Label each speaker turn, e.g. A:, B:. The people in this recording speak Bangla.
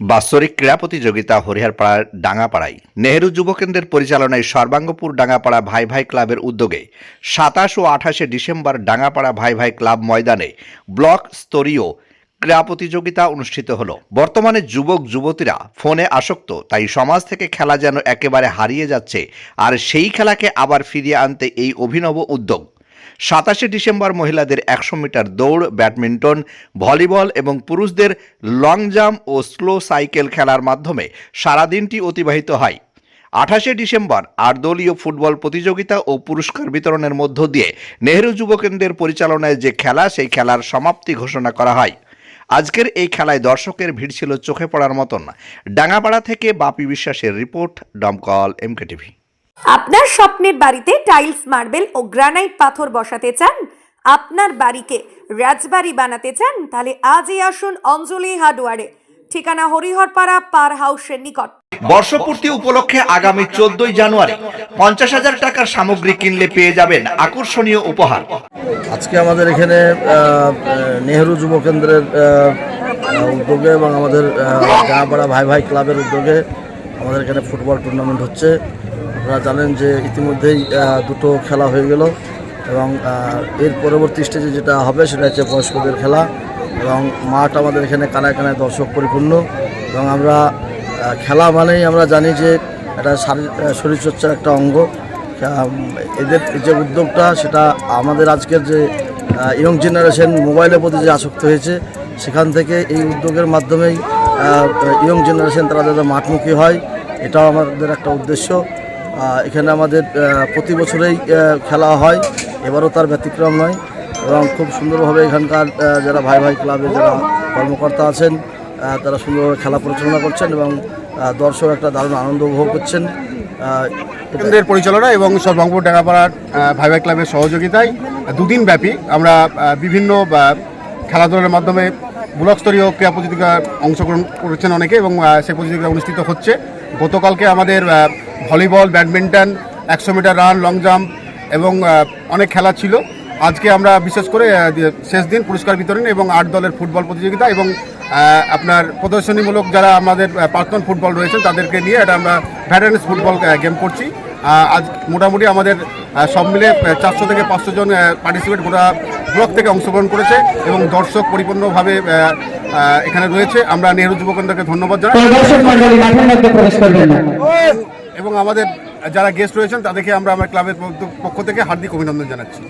A: বাৎসরিক ক্রীড়া প্রতিযোগিতা হরিহরপাড়ার ডাঙ্গাপাড়ায় নেহেরু যুব কেন্দ্রের পরিচালনায় সর্বাঙ্গপুর ডাঙ্গাপাড়া ভাই ভাই ক্লাবের উদ্যোগে সাতাশ ও আঠাশে ডিসেম্বর ডাঙ্গাপাড়া ভাই ভাই ক্লাব ময়দানে ব্লক স্তরীয় ক্রীড়া প্রতিযোগিতা অনুষ্ঠিত হলো। বর্তমানে যুবক, যুবতীরা ফোনে আসক্ত, তাই সমাজ থেকে খেলা যেন একেবারে হারিয়ে যাচ্ছে, আর সেই খেলাকে আবার ফিরিয়ে আনতে এই অভিনব উদ্যোগ। সাতাশে ডিসেম্বর মহিলাদের একশো মিটার দৌড়, ব্যাডমিন্টন, ভলিবল এবং পুরুষদের লং জাম্প ও স্লো সাইকেল খেলার মাধ্যমে সারাদিনটি অতিবাহিত হয়। আঠাশে ডিসেম্বর আটদলীয় ফুটবল প্রতিযোগিতা ও পুরস্কার বিতরণের মধ্য দিয়ে নেহেরু যুব কেন্দ্রের পরিচালনায় যে খেলা, সেই খেলার সমাপ্তি ঘোষণা করা হয়। আজকের এই খেলায় দর্শকের ভিড় ছিল চোখে পড়ার মতন। ডাঙ্গাপাড়া থেকে বাপি বিশ্বাসের রিপোর্ট ডমকল এমকে টিভি
B: আপনার স্বপ্নের বাড়িতে টাইলস মার্বেল ও গ্রানাইট পাথর বসাতে চান? আপনার বাড়িকে রাজবাড়ি বানাতে চান? তাহলে আজই আসুন অঞ্জলি হার্ডওয়ারে। ঠিকানা হরিহরপাড়া পার হাউসের নিকট।
A: বর্ষপূর্তি উপলক্ষে আগামী চোদ্দই জানুয়ারি পঞ্চাশ হাজার টাকার সামগ্রী কিনলে পেয়ে যাবেন আকর্ষণীয় উপহার।
C: আজকে আমাদের এখানে নেহরু যুব কেন্দ্রের উদ্যোগে এবং আমাদের গাঁপাড়া ভাই ভাই ক্লাবের উদ্যোগে আমাদের এখানে ফুটবল টুর্নামেন্ট হচ্ছে। আপনারা জানেন যে ইতিমধ্যেই দুটো খেলা হয়ে গেল এবং এর পরবর্তী স্টেজে যেটা হবে সেটা হচ্ছে বয়স্কদের খেলা এবং মাঠ আমাদের এখানে কানায় কানায় দর্শক পরিপূর্ণ এবং আমরা খেলা মানেই আমরা জানি যে এটা শারীর- শরীরচর্চার একটা অঙ্গ। এদের যে উদ্যোগটা সেটা আমাদের আজকের যে ইয়ং জেনারেশন মোবাইলের প্রতি যে আসক্ত হয়েছে, সেখান থেকে এই উদ্যোগের মাধ্যমেই ইয়ং জেনারেশন তারা যাতে মাঠমুখী হয়, এটাও আমাদের একটা উদ্দেশ্য। এখানে আমাদের প্রতি বছরেই খেলা হয়। এবারও তার ব্যতিক্রম নয়। এবং খুব সুন্দরভাবে এখানকার যারা ভাই ভাই ক্লাবের যারা কর্মকর্তা আছেন তারা সুন্দরভাবে খেলা পরিচালনা করছেন এবং দর্শক একটা দারুণ আনন্দ উপভোগ করছেন।
D: কেন্দ্রের পরিচালনা এবং সর্বাঙ্গপুর ডাঙ্গাপাড়ার ভাই ভাই ক্লাবের সহযোগিতায় দুদিন ব্যাপী আমরা বিভিন্ন খেলাধুলার মাধ্যমে ব্লক স্তরীয় ক্রীড়া প্রতিযোগিতায় অংশগ্রহণ করেছেন অনেকে এবং সেই প্রতিযোগিতা অনুষ্ঠিত হচ্ছে। গতকালকে আমাদের ভলিবল ব্যাডমিন্টন একশো মিটার রান লং জাম্প এবং অনেক খেলা ছিল। আজকে আমরা বিশেষ করে শেষ দিন পুরস্কার বিতরণ এবং আট দলের ফুটবল প্রতিযোগিতা এবং আপনার প্রদর্শনীমূলক যারা আমাদের প্রাক্তন ফুটবল রয়েছেন তাদেরকে নিয়ে এটা আমরা ভ্যাটারেন্স ফুটবল গেম করছি। আজ মোটামুটি আমাদের সব মিলে চারশো থেকে পাঁচশো জন পার্টিসিপেট গোটা ব্লক থেকে অংশগ্রহণ করেছে এবং দর্শক পরিপূর্ণভাবে এখানে রয়েছে। আমরা নেহরু যুব কেন্দ্রকে ধন্যবাদ জানাই। এবং আমাদের যারা গেস্ট রয়েছেন তাদেরকে আমরা আমার ক্লাবের পক্ষ থেকে হার্দিক অভিনন্দন জানাচ্ছি।